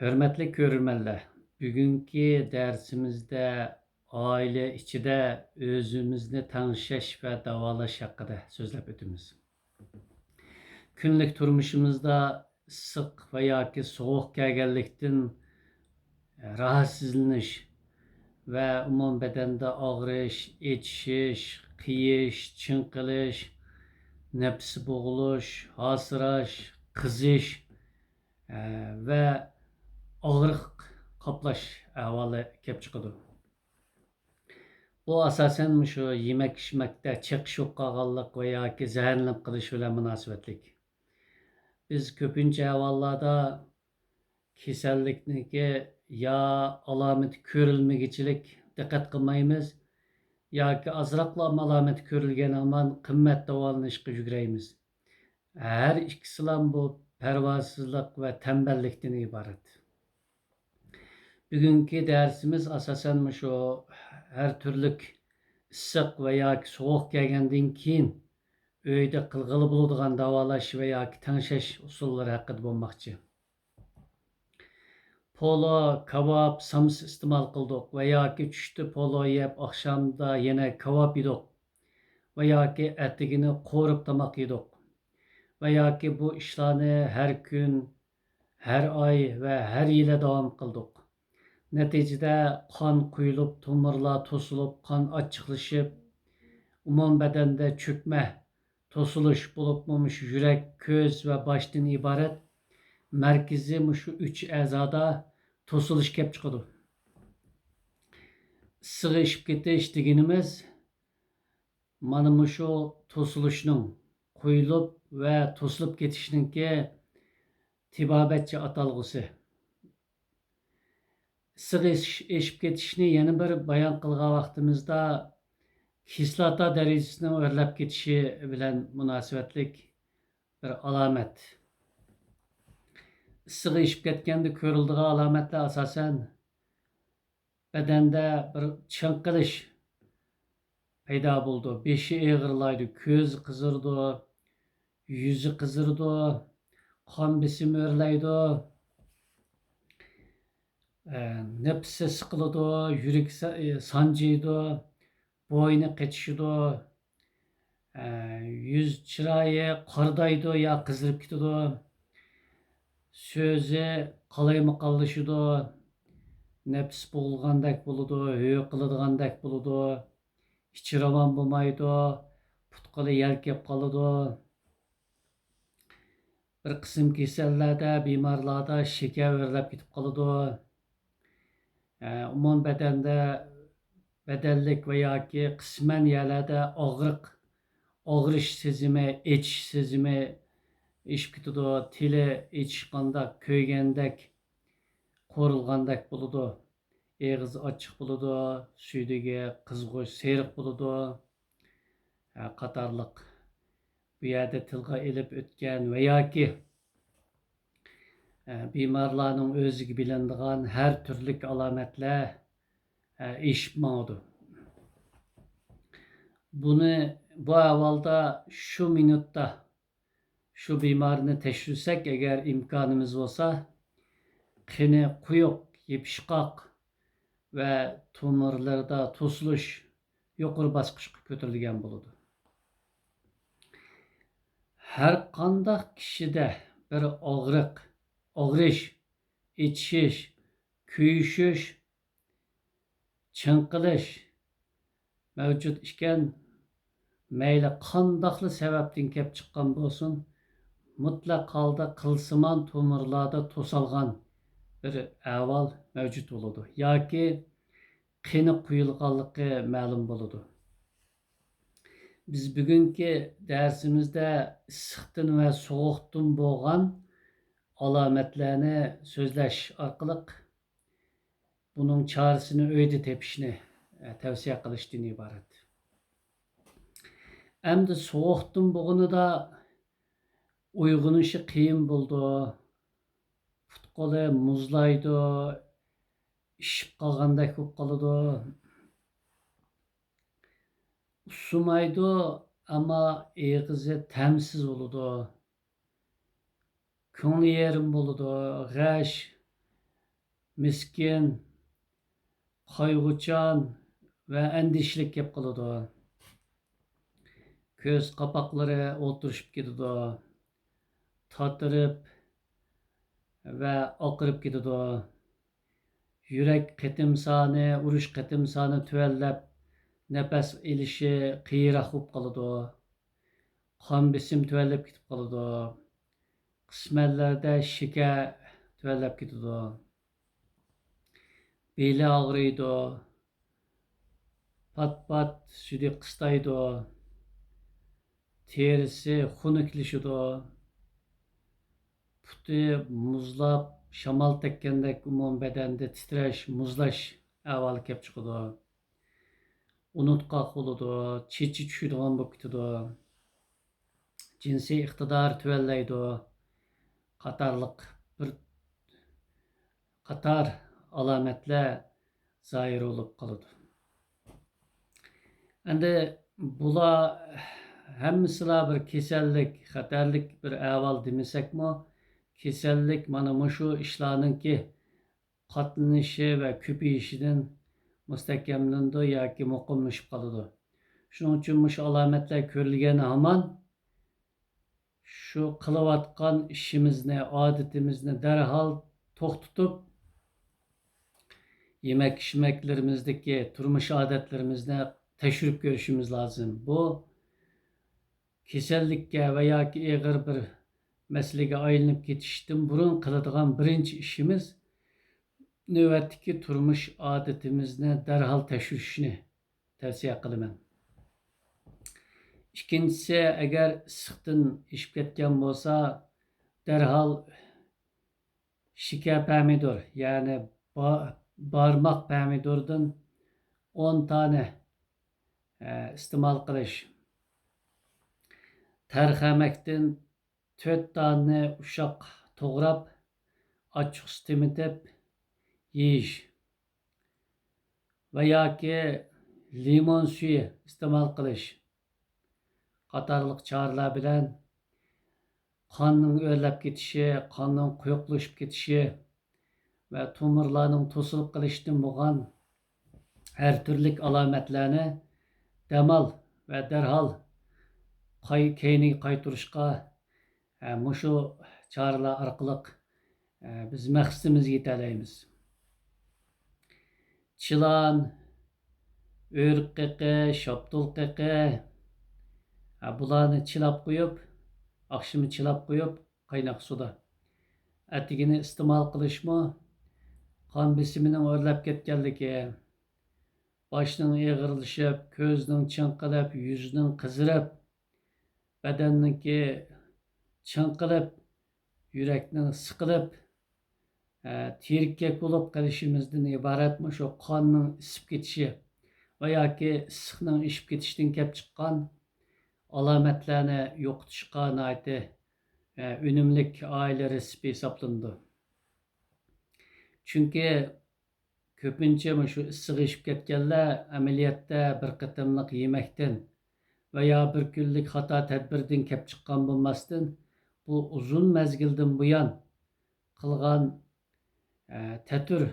Hörmətli görürmənlər, bugünkü dərsimizdə ailə içində özümüzni tanışlaş və davalaş haqqında sözləb ötümüz. Günlük turmuşumuzda sık və yoki soğuk gəlgənlikdən e, rahatsızlanış və umum bədəndə ağrış, içiş, qiyiş, çınqılış, nəfs boğuluş, hasıraş, qızış e, ağırlık kaplaş ahvali kelib chiqadi bu asosan shu yemak ichmakda chiqish qolganlik va yoki zaharlanib qilish bilan munosabatlik biz ko'pincha ahvollarda kasallikniki yo alomati ko'rilmagichilik diqqat qilmaymiz yoki ozroqla alomati ko'rilgan hamon qimmat davolanishga yuguraymiz har ikkisilam bu parvosizlik va tanballikdan iborat Bugünkü dersimiz asasen şu her türlük ısık veya soğuk gelgenden keyin öyde kılgılı bulduğun davalaş veya tanışış usulları hakkında bulmakçı. Polo, kebap, sams istimal kıldık veya ki düştü polo yep akşamda yine kebap yedik veya ki etigini korup tamak yedik veya ki bu işlerini her gün, her ay ve her yile devam kıldık. Nəticədə qan quyulub, tomirlar tosulub, qan açıqlaşıb, umum bədəndə çökmə, tosuluş bulub muş yürək, göz və başdan ibarət mərkəzi şu üç əzada tosuluş kep çıxıdı. Sığışıb ketiş deganimiz mana mushu tosulishning quyilib va to'silib ketishningki tibobatcha atalg'usi sık eşip ketişini yeni bir bayan kılga vaktimizde kislota derecesinin örlep ketişi bilen münasebetlik bir alamet. Sık eşip ketkende körüldüğü alametle asasen bedende bir çınqılış peyda buldu. Beşi eğırlaydı, köz kızırdı, yüzü kızırdı, kan besim örleydi, nefsi sıkılıdı, yürek sancıydı, boynu kaçışıdı, yüz çırayı qardaydı ya kızırıp gidiyordu. Sözü qalayma qalışıdı, nefs boğulgandek buludu, höy qılıdığandek buludu, içi ravan bulmaydı, putqalı yelkep qalıdı. Bir qism kesellerde, bimarlarda şeker verilip gidip qalıdı. Umum bədəndə bədəllik və ya ki qismən yerlərdə ağrıq, ağrış sezimi, iç sezimi işib gididu, tili içqandaq, köygəndək, qorulğandaq buludu. Eğiz açıq buludu, süydüge qızğış, seriq buludu. Qatarlıq bu yerdə tilға elib ötken və ya ki bemorlarning o'ziga bilinadigan har turlik alomatlar ish mavdu buni bu avvalda shu minutda shu bemorni tekshirsak agar imkonimiz bo'lsa qini quyuq yepishqoq va tomirlarda to'silish yuqori bosqichga ko'tarilgan bo'ladi har qandoq kishida bir og'riq ağrış, içiş, kuyuşuş, çınqılış mevcut iken meyli qandaqlı sebepten kep çıqqan bolsun, mutlak halda kılsıman tomirlarda tosalgan bir ahval mevcut boludu. Yoki qini quyilganligi ma'lum boludu. Biz bugungi darsimizda issiqdan va sovuqdan bo'lgan alametlerini sözleş arkalık bunun çaresini öyde tepişini e, tavsiye kılıştığını ibaret. Hem de soğuktun bugünü da uygunuşu kıyım buldu. Futkolu muzlaydı. İşip kalganda köp kalıdı. Sumaydı ama eğizi temsiz oludu Көңіл ерім болуды, ғәш, miskin, kaygıçan ve endişlik kep kılıdı. Köz kapakları oturuşup gidiyordu. Tatırıp ve akırıp gidiyordu. Yürek ketim sani, uruş ketim sani tüvellep, nefes ilişi kıyırak boп kalıdı. Kan besim tüvellep gidip kalıdı. qismətlərdə şikə tüvəlləb gididu. Beli ağrıydı. Pat-pat südü qıstaydı. Terisi xunuklişidu. Puti muzlab, şamal tekkendek umum bedende titreş, muzlaş əval kep çıxıdı. Unutqaq oludu, çiçi çüşüdüğün bu kütüdü. Cinsi iqtidar tüvəlləydi. Qatarlık bir qatar alametler zahir olup kalıdı. Endi bula hemmisila bir kesellik, xatarlik bir ahval demesekmi, kesellik mana mushu ishlarninki qatlanishi va ko'payishidan mustahkamlandi yoki muqimlashib qoladi. Shuning uchun mushu alomatlar ko'rilgani hamon shu qilayotgan ishimizni, odatimizni darhol to'xtatib yemek içmeklerimizdeki turmuş adetlerimizde teşrif görüşümüz lazım. Bu kesellikке veya ki ağır bir meselege aylanıp ketişten burun kıladigan birinci işimiz növbetdeki turmuş adetimizni derhal teşrişini tavsiye kılıman. İkincisi eğer sıktın işip ketken bolsa derhal şike pomidor yani ba barmak pomidordan 10 tane e, istemal qilish. Tarxamakdan 4 tane uşaq to'g'rab ochiq stemitib yeyish. Va yoki limon suyi iste'mol qilish qatorliq choralar bilan qonning o'rlab ketishi qonning quyuqlashib ketishi va tomirlarning to'silib qilishdan bo'lgan har turli alomatlarni damal va darhol qay keyniga qaytarishqa e, mushu choralar orqali e, biz maqsadimizga yetalaymiz chilan o'rik qiqi shoptul qiqi bularni chilab qo'yib oqshimi chilab qo'yib qaynoq suda. Atigini iste'mol qilishmi qon besimining o'rlab ketganligi boshning eg'irlashib ko'zning chinqilib yuzning qizirib badanniki chinqilib yurakning siqilib e, terikka bo'lib qolishimizdan iboratmi shu qonning isib ketishi va yoki issiqning ishib ketishidan kelib chiqqan alomatlarni yo'qotishga e, unumlik oila retsepti hisoblanadi chunki ko'pincha shu issiq ishib ketganlar amaliyotda bir qatimliq yemakdan veya bir günlük hata tedbirden kep çıkan bulmasın bu uzun mezgilden bu yan kılgan e, tetür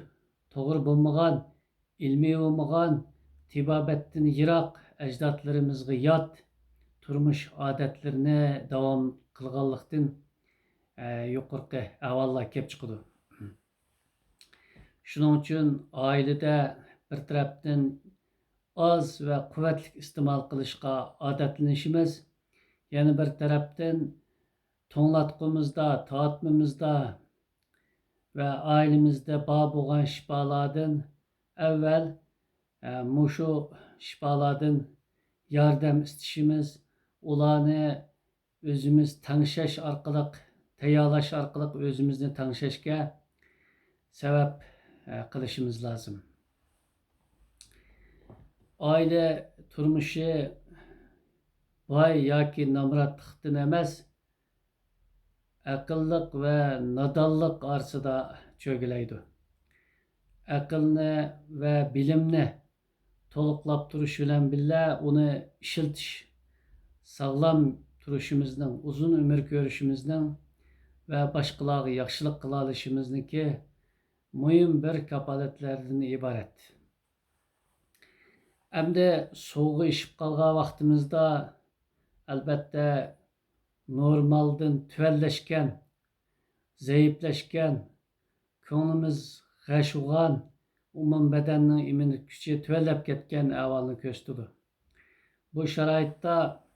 doğru bulmagan ilmi olmagan tibabettin yirak ecdatlarımızga yat turmuş adetlerine devam kılganlıktan e, yukarı avalla kep çıkıdı. Şunun için ailede bir taraftan oz va quvvatli iste'mol qilishga odatlanishimiz yana bir tarafdan to'nglatqimizda tatmimizda va oilamizda bor bo'lgan shifolardan avval e, mushu shifolardan yordam istashimiz o'zimiz tangshash orqali tayyorlash orqali o'zimizni tangshashga sabab e, qilishimiz lozim aile turmuşu vay yoki namratlıqdan emas aqlliq va nodonlik orsida cho'gilaydi aqlni va bilimni to'liqlab turish bilan birga uni ishiltish sog'lom turishimizning uzun ko'rishimizning va boshqalarga yaxshilik qila olishimizniki mühim bir kapaletlerden ibaret. Endi soğuğu işip kalgan vaktimizde elbette normalden tüvelleşken, zayıfleşken, ko'nglimiz g'ashug'on, umum bedenning immunit kuchi tuvallab ketgan ahvolni ko'rsatadi. Bu sharoitda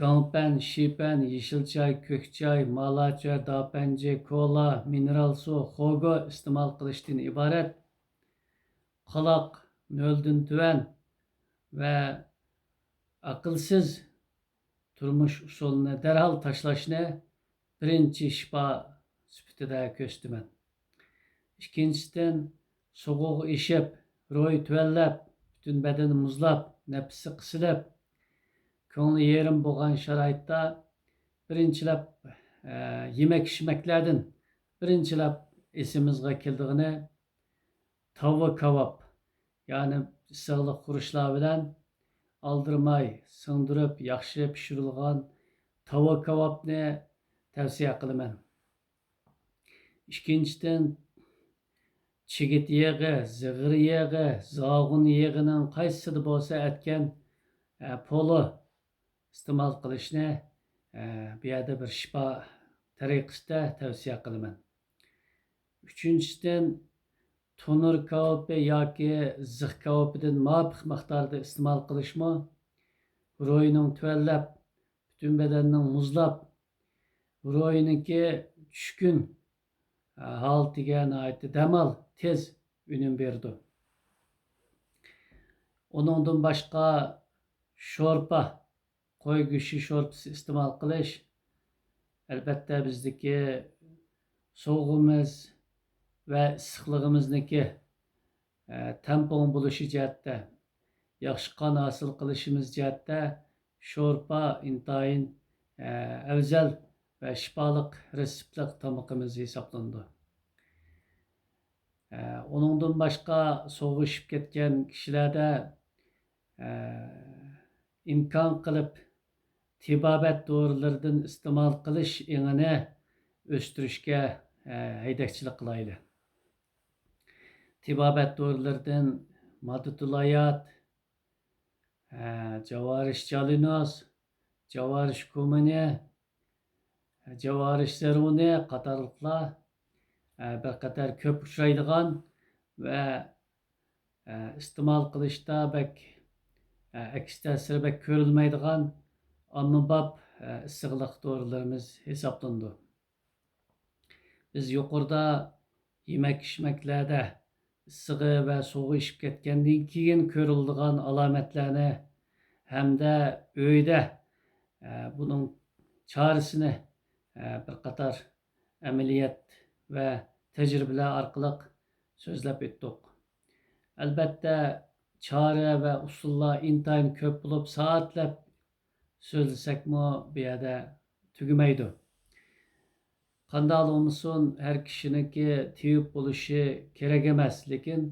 Gampen, şipen, yeşil çay, kök çay, malaça, dapenci, kola, mineral su, xogo iste'mol qilishdan iborat qaloq, noldan tuvan va aqlsiz turmush usulini darhol tashlashni birinchi shifo sifatida ko'rsataman. Ikkinchidan, sovuq ishib, ro'y tuvallab, butun badani muzlab, nafsi qisilib, ko'ngli yerim bo'lgan sharoitda birinchilab e, yemak ichmaklardan birinchilab esimizga keldig'ini tava kavob ya'ni issiqlik qurishlar bilan oldirmay singdirib yaxshi pishirilgan tava kavobni tavsiya qilaman ikkinchidan chigit yog'i zig'ir yog'i zog'un yog'ining qaysida bo'lsa atgan e, poli iste'mol qilishni bu yerda bir shifo tariqasida tavsiya qilaman uchinchidan to'nir kavobi yoki zix kavobidan muvofiq miqdorda iste'mol qilishmi ro'yning tuvallab butun badanning muzlab ro'yniki tushkun e, holatiga damal tez unum berdi. Uningdan boshqa sho'rpa qo'y go'shti sho'rpasi iste'mol qilish albatta bizniki sovuğumuz va issiqligimizniki e, tampon bo'lishi jihatda yaxshi qon hosil qilishimiz jihatda sho'rpa intayin e, afzal va shifoliq retseptliq tomoqimiz hisoblanadi e, uningdan boshqa sovuqishib ketgan kishilarda e, imkon qilib tibobat dorilardan iste'mol qilish engini o'stirishga e, haydakchilik qilayli tibobat dorilardan maditulayat e, javarish jalinos javarish kumini javarish zaruni qatorliqlar e, bir qator ko'p uchraydigan va e, iste'mol qilishda bak aks ta'siri bak ko'rilmaydigan ommabop issiqlik dorilarimiz hisoblanadi biz yuqorida yemak ichmaklarda issig'i va suvg'i ishib ketgandan keyin ko'riladigan alomatlarni hamda uyda buning chorasini bir qator amaliyot va tajribalar orqali so'zlab o'tdik albatta chora va usullar intayin ko'p bo'lib soatlab so'zlasakmi bu yerda tugamaydi qandoq bo'lmasin har kishiniki tiyib bo'lishi kerak emas lekin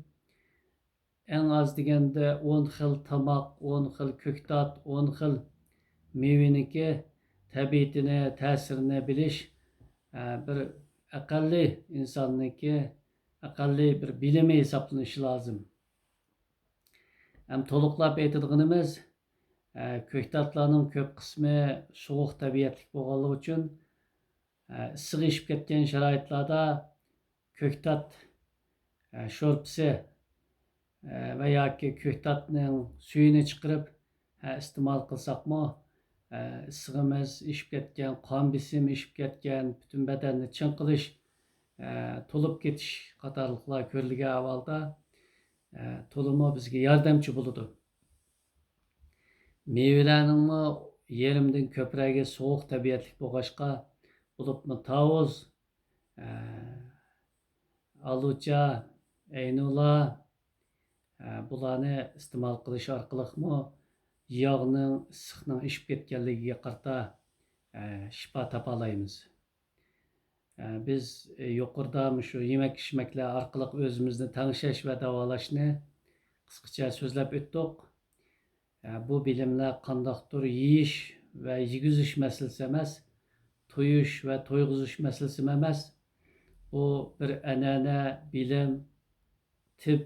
eng oz deganda o'n xil tomoq o'n xil ko'ktot o'n xil mevaniki tabiatini ta'sirini bilish e, bir aqalli insonniki aqalli bir bilimi hisoblanishi lozim ham to'liqlab aytadiganimiz ko'ktatlarning ko'p qismi sovuq tabiatlik bo'lganligi uchun issiq ishib ketgan sharoitlarda ko'ktat sho'rpisi va yoki ko'ktatning suyini chiqarib iste'mol qilsakmi issig'imiz ishib ketgan qon besim ishib ketgan butun badanni chinqilish to'lib ketish qatorliqlar ko'rilgan ahvolda to'limi bizga yordamchi bo'ladi meyvelarningmi yerimdan ko'pragi sovuq tabiatlik bo'lg'achqa bo'libmi tavuz e, alucha aynula e, bularni iste'mol qilish orqaliqmi yog'ning issiqning ishib ketganligiga qarata e, shifo topa olamiz biz yuqorida shu yemak ichmaklar orqali o'zimizni tanishlash va davolashni qisqacha so'zlab o'tdik bu bilimlar qandoqdir yeyish va yegizish masalasi emas to'yish va to'yg'izish masalasi emas bu bir an'ana bilim tip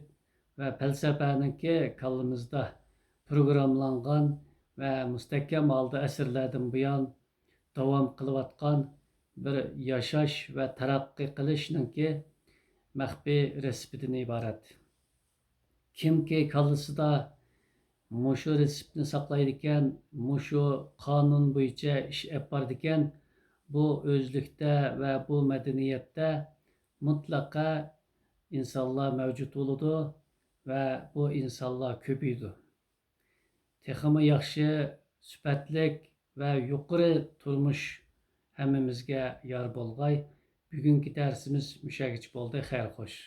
va falsafaniki kallamizda programlangan va mustahkam holda asrlardan buyon davom qilayotgan bir yashash va taraqqiy qilishninki maxfiy reseptidan iborat kimki kallasida saqlaydi ekan mushu qonun bo'yicha ish olib bordi ekan bu o'zlikda va bu madaniyatda mutlaqo insonlar mavjud bo'ladi va bu insonlar ko'paydi texmi yaxshi sifatlik va yuqori turmush hammamizga yor bo'lg'ay bugungi darsimiz mushagicha bo'ldi xayr xo'sh